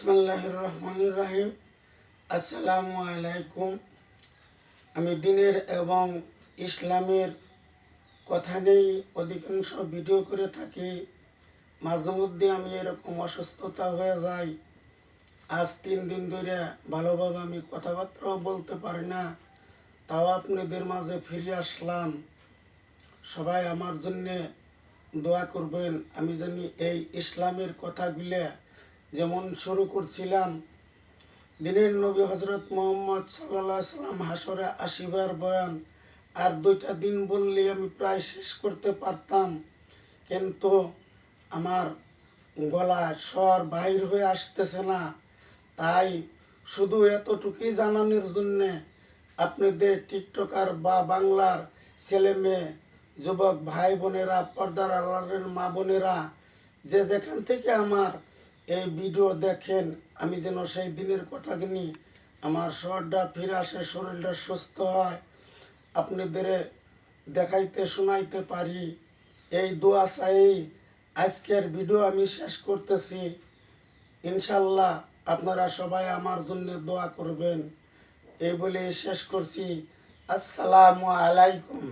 বিসমিল্লাহির রহমানির রাহিম আসসালামু আলাইকুম। আমি দিনের এবং ইসলামের কথা নেই অধিকাংশ ভিডিও করে থাকি। মাঝে মধ্যে আমি এরকম অসুস্থতা হয়ে যাই। আজ তিন দিন ধরে ভালোভাবে আমি কথাবার্তাও বলতে পারি না। তাও আপনাদের মাঝে ফিরে আসলাম। সবাই আমার জন্যে দোয়া করবেন। আমি জানি এই ইসলামের কথাগুলো যেমন শুরু করছিলাম, দিনের নবী হজরত মোহাম্মদ সাল্লাহ সাল্লাম হাসরে আসিবার বয়ান, আর দুইটা দিন বললে আমি প্রায় শেষ করতে পারতাম। কিন্তু আমার গলা স্বর বাহির হয়ে আসতেছে না। তাই শুধু এতটুকুই জানানোর জন্যে আপনাদের টিকটকার বা বাংলার ছেলে মেয়ে, যুবক ভাই বোনেরা, পর্দার আড়ালের মা বোনেরা, যে যেখান থেকে আমার এই ভিডিও দেখেন, আমি যেন সেই দিনের কথা কিনি আমার শরীরটা ফিরে আসে, শরীরটা সুস্থ হয়। আপনাদের দেখাইতে শোনাইতে পারি। এই দোয়া চাই, আজকের ভিডিও আমি শেষ করতেছি। ইনশাল্লাহ আপনারা সবাই আমার জন্য দোয়া করবেন। এই বলে শেষ করছি। আসসালামু আলাইকুম।